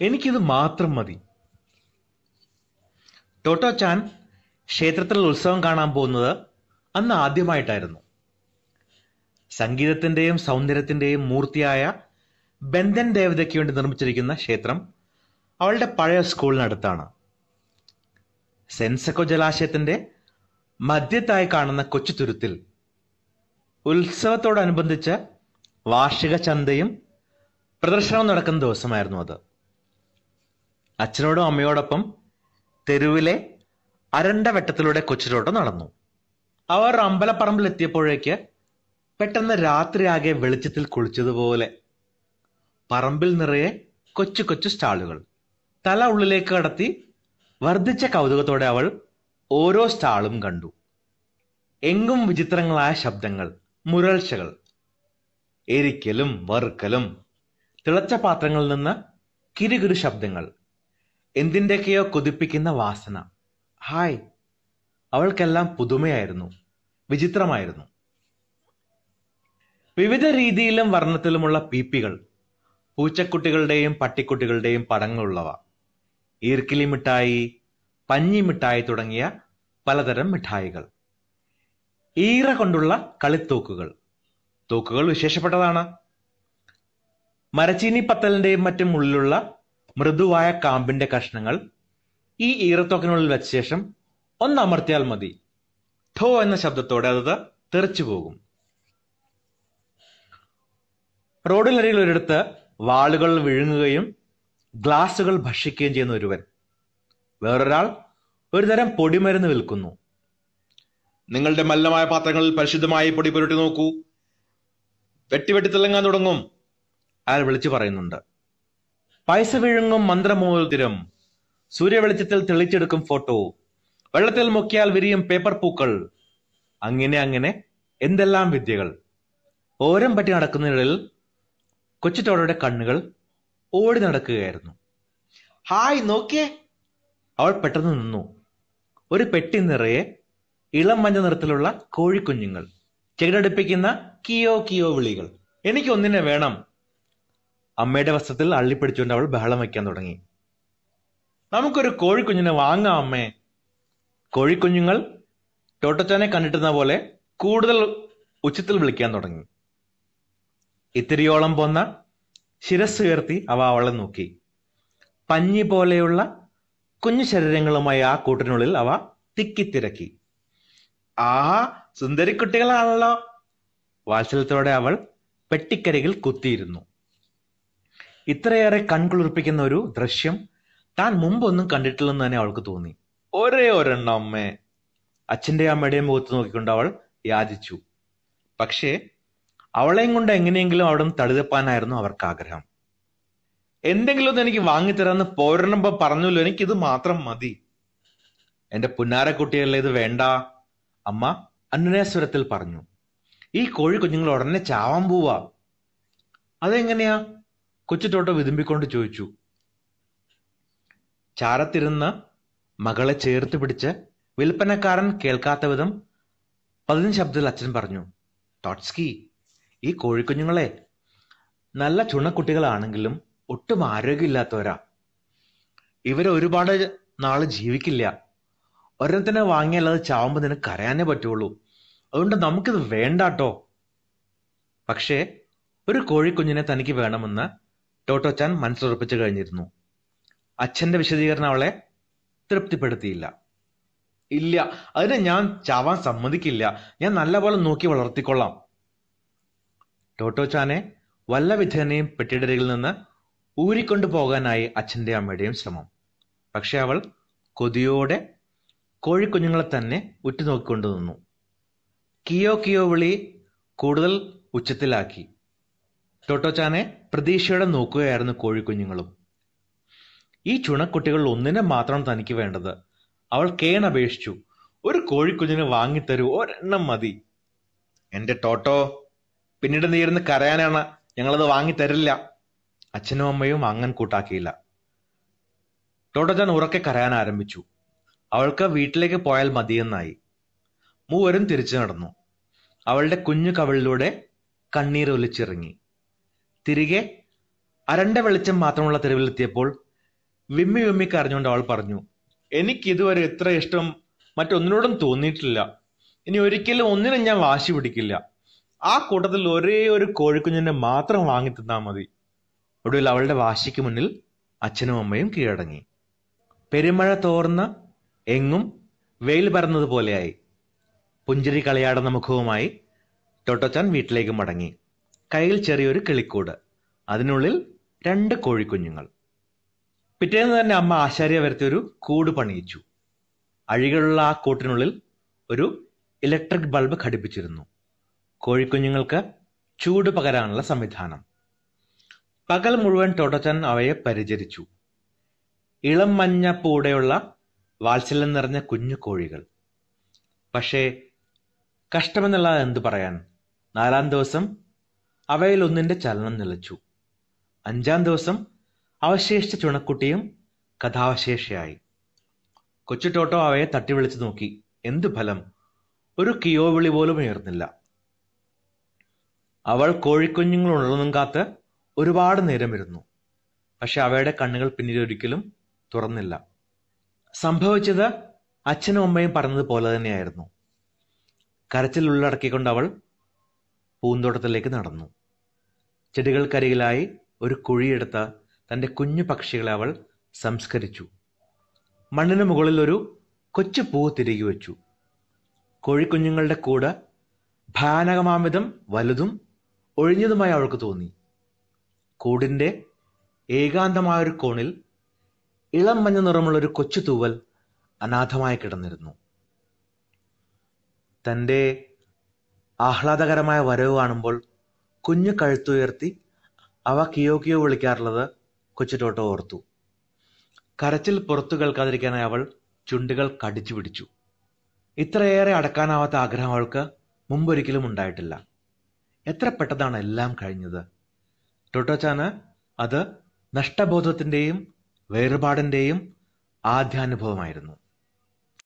എനിക്കിത് മാത്രം മതി. ടോട്ടോ ചാൻ ക്ഷേത്രത്തിൽ ഉത്സവം കാണാൻ പോകുന്നത് അന്ന് ആദ്യമായിട്ടായിരുന്നു. സംഗീതത്തിന്റെയും സൗന്ദര്യത്തിന്റെയും മൂർത്തിയായ ബന്ധൻ ദേവതയ്ക്ക് വേണ്ടി നിർമ്മിച്ചിരിക്കുന്ന ക്ഷേത്രം അവളുടെ പഴയ സ്കൂളിനടുത്താണ്. സെൻസക്കോ ജലാശയത്തിന്റെ മധ്യത്തായി കാണുന്ന കൊച്ചു തുരുത്തിൽ ഉത്സവത്തോടനുബന്ധിച്ച് വാർഷിക ചന്തയും പ്രദർശനവും നടക്കുന്ന ദിവസമായിരുന്നു അത്. അച്ഛനോടും അമ്മയോടൊപ്പം തെരുവിലെ അരണ്ട വെട്ടത്തിലൂടെ കൊച്ചിലോട്ട് നടന്നു. അവർ അമ്പലപ്പറമ്പിൽ എത്തിയപ്പോഴേക്ക് പെട്ടെന്ന് രാത്രിയാകെ വെളിച്ചത്തിൽ കുളിച്ചതുപോലെ. പറമ്പിൽ നിറയെ കൊച്ചു കൊച്ചു സ്റ്റാളുകൾ. തല ഉള്ളിലേക്ക് കടത്തി വർദ്ധിച്ച കൗതുകത്തോടെ അവൾ ഓരോ സ്റ്റാളും കണ്ടു. എങ്കും വിചിത്രങ്ങളായ ശബ്ദങ്ങൾ മുരൾച്ചകൾ എരിക്കലും വറുക്കലും തിളച്ച പാത്രങ്ങളിൽ നിന്ന് കിരുകിരു ശബ്ദങ്ങൾ. എന്തിന്റെയൊക്കെയോ കൊതിപ്പിക്കുന്ന വാസന. ഹായ്. അവൾക്കെല്ലാം പുതുമയായിരുന്നു. വിചിത്രമായിരുന്നു. വിവിധ രീതിയിലും വർണത്തിലുമുള്ള പീപ്പികൾ പൂച്ചക്കുട്ടികളുടെയും പട്ടിക്കുട്ടികളുടെയും പടങ്ങളുള്ളവ. ഈർക്കിലി മിഠായി പഞ്ഞി മിഠായി തുടങ്ങിയ പലതരം മിഠായികൾ. ഈറ കൊണ്ടുള്ള കളിത്തൂക്കുകൾ. തൂക്കുകൾ വിശേഷപ്പെട്ടതാണ്. മരച്ചീനി പത്തലിന്റെയും മറ്റും ഉള്ളിലുള്ള മൃദുവായ കാമ്പിന്റെ കഷ്ണങ്ങൾ ഈ ഈറത്തോക്കിനുള്ളിൽ വെച്ച ശേഷം ഒന്നമർത്തിയാൽ മതി. ധോ എന്ന ശബ്ദത്തോടെ അത് തെറിച്ചു പോകും. റോഡിലരികിൽ ഒരിടത്ത് വാളുകൾ വിഴുങ്ങുകയും ഗ്ലാസുകൾ ഭക്ഷിക്കുകയും ചെയ്യുന്ന ഒരുവൻ. വേറൊരാൾ ഒരുതരം പൊടിമരുന്ന് വിൽക്കുന്നു. നിങ്ങളുടെ മല്ലമായ പാത്രങ്ങളിൽ പരിശുദ്ധമായി പൊടി പുരട്ടി നോക്കൂ. വെട്ടി വെട്ടി തിളങ്ങാൻ തുടങ്ങും. അയാൾ വിളിച്ചു പറയുന്നുണ്ട്. പൈസ വിഴുങ്ങും മന്ത്രമോതിരം. സൂര്യവെളിച്ചത്തിൽ തെളിച്ചെടുക്കും ഫോട്ടോ. വെള്ളത്തിൽ മുക്കിയാൽ വിരിയും പേപ്പർ പൂക്കൾ. അങ്ങനെ അങ്ങനെ എന്തെല്ലാം വിദ്യകൾ? ഓരം പറ്റി നടക്കുന്നതിനിടയിൽ കൊച്ചുട്ടോടയുടെ കണ്ണുകൾ ഓടി നടക്കുകയായിരുന്നു. ഹായ് നോക്കിയേ. അവൾ പെട്ടെന്ന് നിന്നു. ഒരു പെട്ടി നിറയെ ഇളം മഞ്ഞ നിറത്തിലുള്ള കോഴിക്കുഞ്ഞുങ്ങൾ. ചെകിടടുപ്പിക്കുന്ന കിയോ കിയോ വിളികൾ. എനിക്ക് ഒന്നിനെ വേണം. അമ്മയുടെ വസ്ത്രത്തിൽ അള്ളിപ്പിടിച്ചുകൊണ്ട് അവൾ ബഹളം വയ്ക്കാൻ തുടങ്ങി. നമുക്കൊരു കോഴിക്കുഞ്ഞിനെ വാങ്ങാം അമ്മേ. കോഴിക്കുഞ്ഞുങ്ങൾ ടോട്ടച്ചാനെ കണ്ടിട്ടുന്ന പോലെ കൂടുതൽ ഉച്ചത്തിൽ വിളിക്കാൻ തുടങ്ങി. ഇത്തിരിയോളം പോന്ന ശിരസ് ഉയർത്തി അവ അവളെ നോക്കി. പഞ്ഞി പോലെയുള്ള കുഞ്ഞു ശരീരങ്ങളുമായി ആ കൂട്ടിനുള്ളിൽ അവ തിക്കിത്തിരക്കി. ആഹാ സുന്ദരിക്കുട്ടികളാണല്ലോ. വാത്സല്യത്തോടെ അവൾ പെട്ടിക്കരികിൽ കുത്തിയിരുന്നു. ഇത്രയേറെ കൺകുളിർപ്പിക്കുന്ന ഒരു ദൃശ്യം താൻ മുമ്പൊന്നും കണ്ടിട്ടില്ലെന്ന് തന്നെ അവൾക്ക് തോന്നി. ഒരേ ഒരെണ്ണം അമ്മേ. അച്ഛന്റെ അമ്മയുടെയും മുഖത്ത് നോക്കിക്കൊണ്ട് അവൾ യാചിച്ചു. പക്ഷേ അവളെയും കൊണ്ട് എങ്ങനെയെങ്കിലും അവിടെ നിന്ന് തടുതപ്പാനായിരുന്നു അവർക്ക് ആഗ്രഹം. എന്തെങ്കിലും ഒന്ന് എനിക്ക് വാങ്ങിത്തരാന്ന് പോരണമ്പോ പറഞ്ഞല്ലോ ഇത് മാത്രം മതി. എന്റെ പുന്നാരക്കുട്ടിയല്ലേ ഇത് വേണ്ട. അമ്മ അന്വനസ്വരത്തിൽ പറഞ്ഞു. ഈ കോഴി കുഞ്ഞുങ്ങൾ ഉടനെ ചാവാൻ പോവാ. അതെങ്ങനെയാ? കൊച്ചുട്ടോട്ടോ വിതുമ്പിക്കൊണ്ട് ചോദിച്ചു ചാരത്തിരുന്ന് മകളെ ചേർത്ത് പിടിച്ച് വിൽപ്പനക്കാരൻ കേൾക്കാത്ത വിധം പതിനഞ്ച് ശബ്ദത്തിൽ അച്ഛൻ പറഞ്ഞു ടോട്സ്കി ഈ കോഴിക്കുഞ്ഞുങ്ങളെ നല്ല ചുണക്കുട്ടികളാണെങ്കിലും ഒട്ടും ആരോഗ്യമില്ലാത്തവരാ. ഇവരെ ഒരുപാട് നാൾ ജീവിക്കില്ല. ഒരെണ്ണത്തിനെ വാങ്ങിയാൽ അത് ചാവുമ്പോൾ നിനക്ക് കരയാനേ പറ്റുള്ളൂ. അതുകൊണ്ട് നമുക്കിത് വേണ്ടാട്ടോ. പക്ഷേ ഒരു കോഴിക്കുഞ്ഞിനെ തനിക്ക് വേണമെന്ന് ടോട്ടോച്ചാൻ മനസ്സുറപ്പിച്ചു കഴിഞ്ഞിരുന്നു. അച്ഛന്റെ വിശദീകരണം അവളെ തൃപ്തിപ്പെടുത്തിയില്ല. ഇല്ല അതിന് ഞാൻ ചാവാൻ സമ്മതിക്കില്ല. ഞാൻ നല്ലപോലെ നോക്കി വളർത്തിക്കൊള്ളാം. ടോട്ടോച്ചാനെ വല്ല വിധേനയും പെട്ടിടരികിൽ നിന്ന് ഊരിക്കൊണ്ടു പോകാനായി അച്ഛന്റെ അമ്മയുടെയും ശ്രമം. പക്ഷെ അവൾ കൊതിയോടെ കോഴിക്കുഞ്ഞുങ്ങളെ തന്നെ ഉറ്റുനോക്കിക്കൊണ്ടു നിന്നു. കിയോ കിയോ വിളി കൂടുതൽ ഉച്ചത്തിലാക്കി. ടോട്ടോച്ചാനെ പ്രതീക്ഷയോടെ നോക്കുകയായിരുന്നു കോഴിക്കുഞ്ഞുങ്ങളും. ഈ ചുണക്കുട്ടികൾ ഒന്നിനെ മാത്രം തനിക്ക് വേണ്ടത്. അവൾ കേണപേക്ഷിച്ചു ഒരു കോഴിക്കുഞ്ഞിനെ വാങ്ങിത്തരൂ ഒരെണ്ണം മതി. എന്റെ ടോട്ടോ പിന്നീട് നീരുന്ന് കരയാനാണ്. ഞങ്ങളത് വാങ്ങിത്തരില്ല. അച്ഛനും അമ്മയും അങ്ങൻ കൂട്ടാക്കിയില്ല. ടോട്ടോച്ചാൻ ഉറക്കെ കരയാൻ ആരംഭിച്ചു. അവൾക്ക് വീട്ടിലേക്ക് പോയാൽ മതിയെന്നായി. മൂവരും തിരിച്ചു നടന്നു. അവളുടെ കുഞ്ഞു കവിളിലൂടെ കണ്ണീർ ഒലിച്ചിറങ്ങി തിരികെ അരണ്ട വെളിച്ചം മാത്രമുള്ള തെരുവിലെത്തിയപ്പോൾ വിമ്മി വിമ്മി കരഞ്ഞുകൊണ്ട് അവൾ പറഞ്ഞു എനിക്ക് ഇതുവരെ ഇത്ര ഇഷ്ടം മറ്റൊന്നിനോടും തോന്നിയിട്ടില്ല. ഇനി ഒരിക്കലും ഒന്നിനും ഞാൻ വാശി പിടിക്കില്ല. ആ കൂട്ടത്തിൽ ഒരേ ഒരു കോഴിക്കുഞ്ഞിനെ മാത്രം വാങ്ങി തന്നാൽ മതി. ഒടുവിൽ അവളുടെ വാശിക്ക് മുന്നിൽ അച്ഛനും അമ്മയും കീഴടങ്ങി. പെരുമഴ തോർന്ന എങ്ങും വെയിൽ പരന്നതുപോലെയായി. പുഞ്ചിരി കളിയാടുന്ന മുഖവുമായി ടൊട്ടോച്ചാൻ വീട്ടിലേക്ക് മടങ്ങി. കയ്യിൽ ചെറിയൊരു കിളിക്കൂട്. അതിനുള്ളിൽ രണ്ട് കോഴിക്കുഞ്ഞുങ്ങൾ. പിറ്റേന്ന് തന്നെ അമ്മ ആശാരിയെ വരുത്തിയൊരു കൂട് പണിയിച്ചു. അഴികളുള്ള ആ കൂട്ടിനുള്ളിൽ ഒരു ഇലക്ട്രിക് ബൾബ് ഘടിപ്പിച്ചിരുന്നു. കോഴിക്കുഞ്ഞുങ്ങൾക്ക് ചൂട് പകരാനുള്ള സംവിധാനം. പകൽ മുഴുവൻ ടോട്ടോച്ചാൻ അവയെ പരിചരിച്ചു. ഇളം മഞ്ഞ പൂടെയുള്ള വാത്സല്യം നിറഞ്ഞ കുഞ്ഞു കോഴികൾ. പക്ഷേ കഷ്ടമെന്നുള്ളത് എന്തു പറയാൻ? നാലാം ദിവസം അവയിൽ ഒന്നിന്റെ ചലനം നിലച്ചു. അഞ്ചാം ദിവസം അവശേഷിച്ച ചുണക്കുട്ടിയും കഥാവശേഷയായി. കൊച്ചു ടോട്ടോ അവയെ തട്ടി വിളിച്ചു നോക്കി. എന്തു ഫലം? ഒരു കിയോ വിളി പോലും ഉയർന്നില്ല. അവൾ കോഴിക്കുഞ്ഞുങ്ങളുള്ളതും കാത്ത് ഒരുപാട് നേരം ഇരുന്നു പക്ഷെ അവയുടെ കണ്ണുകൾ പിന്നീട് ഒരിക്കലും തുറന്നില്ല. സംഭവിച്ചത് അച്ഛനും അമ്മയും പറഞ്ഞതുപോലെ തന്നെയായിരുന്നു. കരച്ചിൽ ഉള്ളടക്കിക്കൊണ്ട് അവൾ പൂന്തോട്ടത്തിലേക്ക് നടന്നു. ചെടികൾക്കരികിലായി ഒരു കുഴിയെടുത്ത തന്റെ കുഞ്ഞു പക്ഷികളെ അവൾ സംസ്കരിച്ചു. മണ്ണിന് മുകളിൽ ഒരു കൊച്ചു പൂ തിരികെ വച്ചു. കോഴിക്കുഞ്ഞുങ്ങളുടെ കൂട് ഭയാനകമാമിതം വലുതും ഒഴിഞ്ഞതുമായി അവൾക്ക് തോന്നി. കൂടിന്റെ ഏകാന്തമായൊരു കോണിൽ ഇളം മഞ്ഞ നിറമുള്ള ഒരു കൊച്ചു തൂവൽ അനാഥമായി കിടന്നിരുന്നു. തന്റെ ആഹ്ലാദകരമായ വരവ് കാണുമ്പോൾ കുഞ്ഞു കഴുത്തുയർത്തി അവ കിയോ കിയോ വിളിക്കാറുള്ളത് കൊച്ചു ടോട്ടോ ഓർത്തു. കരച്ചിൽ പുറത്തു കേൾക്കാതിരിക്കാനായി അവൾ ചുണ്ടുകൾ കടിച്ചു പിടിച്ചു. ഇത്രയേറെ അടക്കാനാവാത്ത ആഗ്രഹം അവൾക്ക് മുമ്പൊരിക്കലും ഉണ്ടായിട്ടില്ല. എത്ര പെട്ടതാണ് എല്ലാം കഴിഞ്ഞത്? ടോട്ടോച്ചാന് അത് നഷ്ടബോധത്തിന്റെയും വേർപാടിന്റെയും ആദ്യാനുഭവമായിരുന്നു.